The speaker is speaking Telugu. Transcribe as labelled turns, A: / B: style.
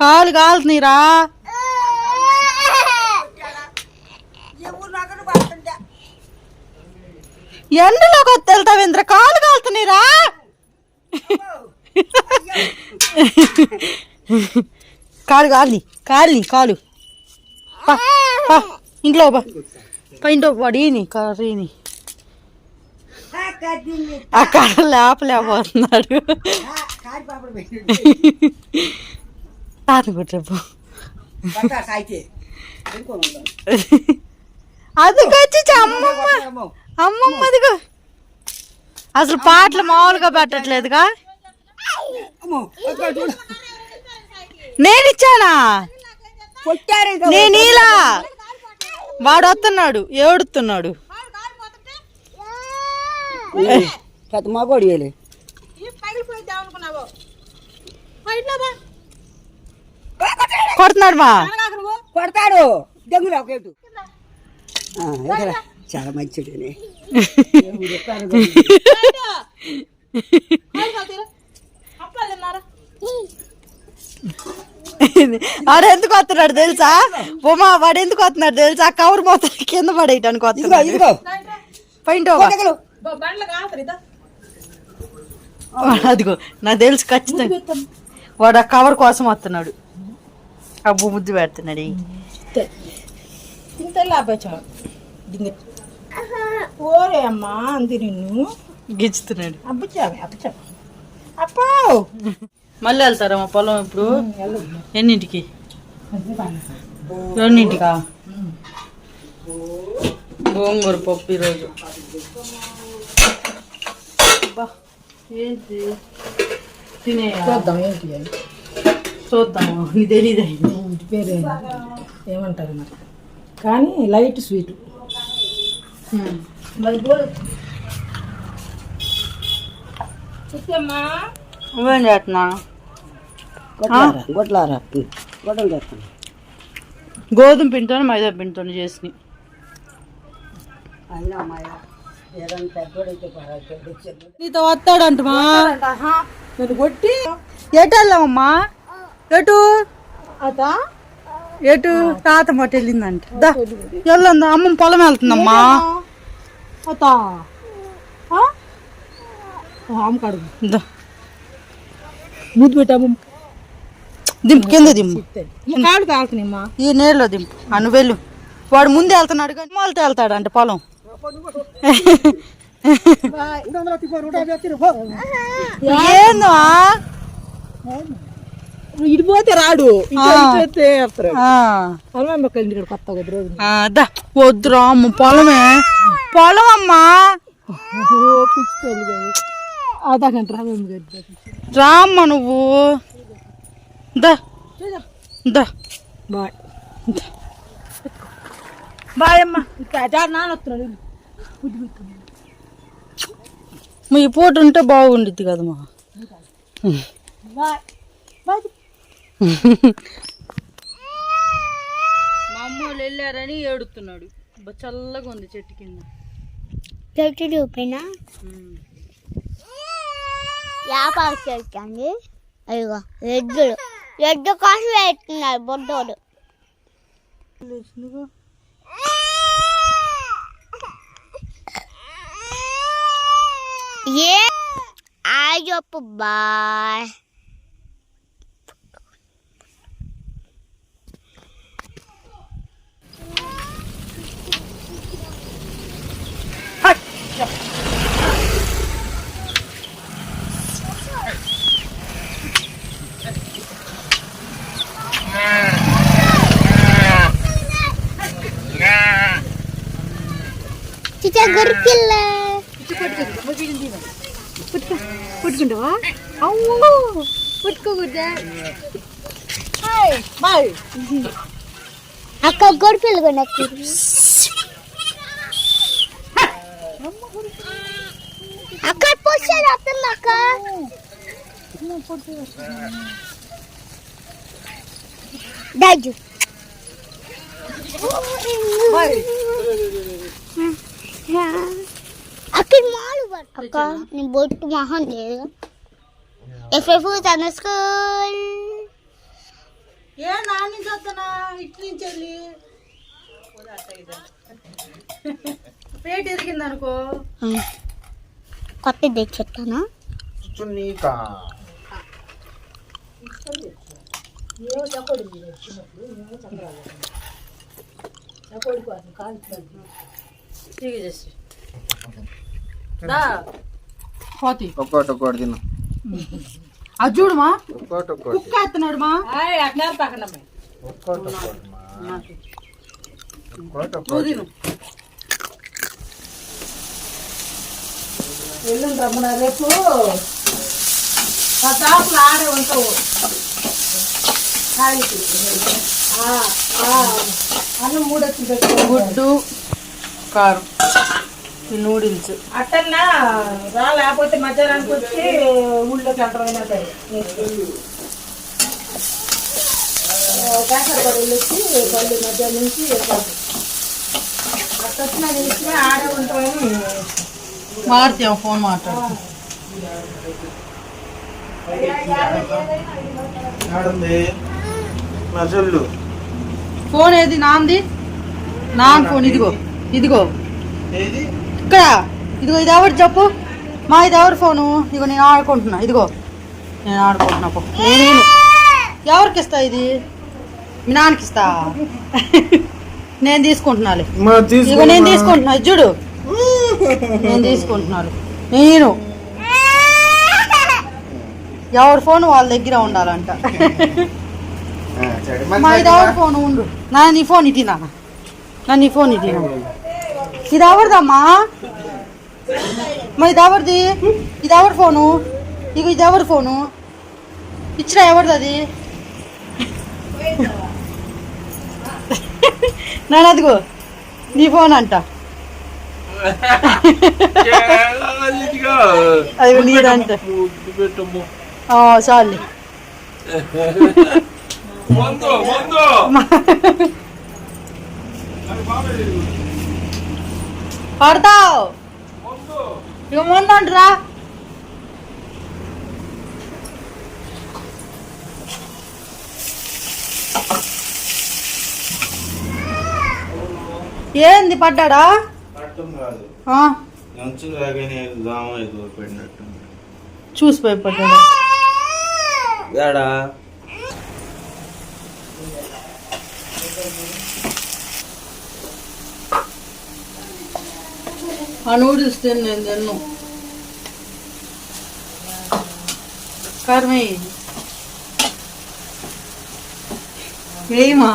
A: కాలు కాలుతున్నాయిరా. ఎండలోకి వస్తే వెళ్తావేంద్ర కాలు కాలుతున్నాయిరా. కాలు కాలి. కాలి కాలు ఇంట్లో బా పైన పడిని కర్రీని. అక్కడ లేపలేకపోతున్నాడు. తాత కుట్రేపు అదిగొచ్చి అమ్మమ్మ. అమ్మమ్మ అదిగో. అసలు పాటలు మామూలుగా పెట్టట్లేదుగా? నేను ఇచ్చానా? నేను ఇలా. వాడు వస్తున్నాడు ఏడుతున్నాడు
B: మగోడు వేలే
A: కొడుతున్నాడు మా.
B: కొడతాడు. దెంగులు? చాలా
A: వాడు ఎందుకు వస్తున్నాడు తెలుసా? ఉమా వాడు ఎందుకు వస్తున్నాడు తెలుసా? కవర్ మొత్తం కింద పడేయటానికి వస్తున్నాడు. అదిగో నాకు తెలుసు ఖచ్చితంగా. వాడు ఆ కవర్ కోసం వస్తున్నాడు. అబ్బు ముద్దు పెడుతున్నాడు
C: ఓరే అమ్మా అంది నిన్ను
A: గిచ్చుతున్నాడు
C: అప్పో
A: మళ్ళీ వెళ్తారా మా పొలం ఇప్పుడు ఎన్నింటికి రెండింటికా గోంగూర పప్పు ఈరోజు అబ్బా, ఏంటి తినేయా
C: చూద్దాం.
A: ఇది తెలీదు
C: ఇంటి పేరు? ఏమంటారు మరి? కానీ లైట్ స్వీట్.
A: నువ్వేం చేస్తున్నా?
B: కొట్లారా కొట్లారా గొడవలు చేస్తాను
A: గోధుమ పిండితో మైదా పిండితో చేసి
B: అయినా అమ్మాయ ఏదైనా పెద్దోడైతే పర్వాలేదు.
A: నీతో వస్తాడంటమా?
C: నన్ను కొట్టి
A: ఎటు వెళ్ళామమ్మా ఎటు? ఎటు? తాత మటు వెళ్ళిందంట. వెళ్ళందా. అమ్మ పొలం వెళ్తుందమ్మా.
C: ముద్దు పెట్టాము
A: దింపు కింద దింపు.
C: కాడు
A: ఈ నీళ్ళలో దింపు. అను వెళ్ళు. వాడు ముందే వెళ్తున్నాడు కానీ వాళ్ళతో వెళ్తాడు అంటే పొలం ఏందో
C: ఇడిపోతే రాడు.
A: వద్దురా అమ్మ పొలమే. పొలం అమ్మా
C: రామేమి
A: నువ్వు.
C: బాయ్. బాయ్ అమ్మ. వస్తున్నాడు
A: మీ పూట ఉంటే బాగుండిద్ది కదమ్మా.
C: బాయ్. బాయ్.
A: మా అమ్మ వాళ్ళు వెళ్ళారని ఏడుతున్నాడు. చల్లగా ఉంది చెట్టు కింద.
D: చెట్టు చూపినా వ్యాపారం చేయండి అయ్యో ఎద్దులు. ఎద్దు కోసం వేస్తున్నారు బొడ్డోడు ఏ? ఆ చెప్పు బాయ్. చిచ్చా గొరికిల్ల
C: పుట్టుకుంటావా అమ్మో పుట్టుకోకూడదా
D: అక్క గొరిపిల్ల కొనక్కి అక్కడ పొచ్చాడు వస్తుంది అక్క. దాజు అక్కడ మాలు అక్క నీ బొట్టు మొహం లేదు ఎఫ్ఎఫ్ తన స్కూల్
A: ఏ నా నుంచి వస్తున్నా ఇటు నుంచి వెళ్ళి పేట ఎరిగింది అనుకో
D: కొత్త తెచ్చేస్తాను
E: చున్నీకా
A: చేసి దా. పోతి.
E: ఒక్కోటి ఒక్కోటి తిను.
A: అది చూడమా.
E: ఒక్కోటి ఒక్కోటి.
A: కుక్క ఎత్తున్నాడు మా
C: అట్లా పక్కన
E: ఒక్కోటి ఒక్కోటి మా. ఒక్కోటి ఒక్కోటి.
C: ఎల్లుండి రేపు. ఆ షాపులు ఆడే ఉంటావు. ఆ, అన్నం మూడొచ్చి పెట్టుకో
A: గుడ్డు. కారం. ఈ నూడిల్స్.
C: అట్టన్నా రా లేకపోతే మధ్యాహ్నానికి వచ్చి ఊళ్ళోకి ఎంటమైనా సరే. కాసరపడి వచ్చి మళ్ళీ మధ్యాహ్నం నుంచి అట్ట వచ్చినా తెలిసినా ఆడే ఉంటామని
A: మారుతాం ఫోన్ మాట్లాడు
E: ఆడుంది నా చెల్లు.
A: ఫోన్ ఏది నాంది? నాన్ ఫోన్ ఇదిగో. ఇదిగో.
E: ఏది?
A: ఇక్కడ. ఇదిగో ఇది ఎవరు చెప్పు? మా ఇది ఎవరి ఫోను? ఇదిగో నేను ఆడుకుంటున్నా. ఇదిగో. నేను ఆడుకుంటున్నా నేను. ఎవరికి ఇస్తా ఇది? మీ నాన్నకి ఇస్తా? నేను తీసుకుంటున్నాలే.
E: మా
A: ఇదిగో నేను తీసుకుంటున్నా. ఇది చూడు. నేను తీసుకుంటున్నాను నేను. ఎవరి ఫోన్ వాళ్ళ దగ్గర ఉండాలంట. మా ఇది ఎవరి ఫోన్ ఉండు. నా నీ ఫోన్ ఇటీ నాన్న. నా నీ ఫోన్ ఇటీ ఇది ఎవరిదమ్మా మా ఇది ఎవరిది ఇది ఎవరి ఫోను? ఇక ఇది ఎవరి ఫోను? ఇచ్చిన ఎవరిది అది నాన్న అదిగో నీ ఫోన్ అంట. అది నీదంట. చాలు పడతావు? ఇక ముందు అంటురా. ఏంది పడ్డాడా? చూసి పోయి పడ్డాడా?
E: ఏడా
A: ఆ నూడిల్స్ తిన్ను నేను తిన్ను. కారమే వేయమా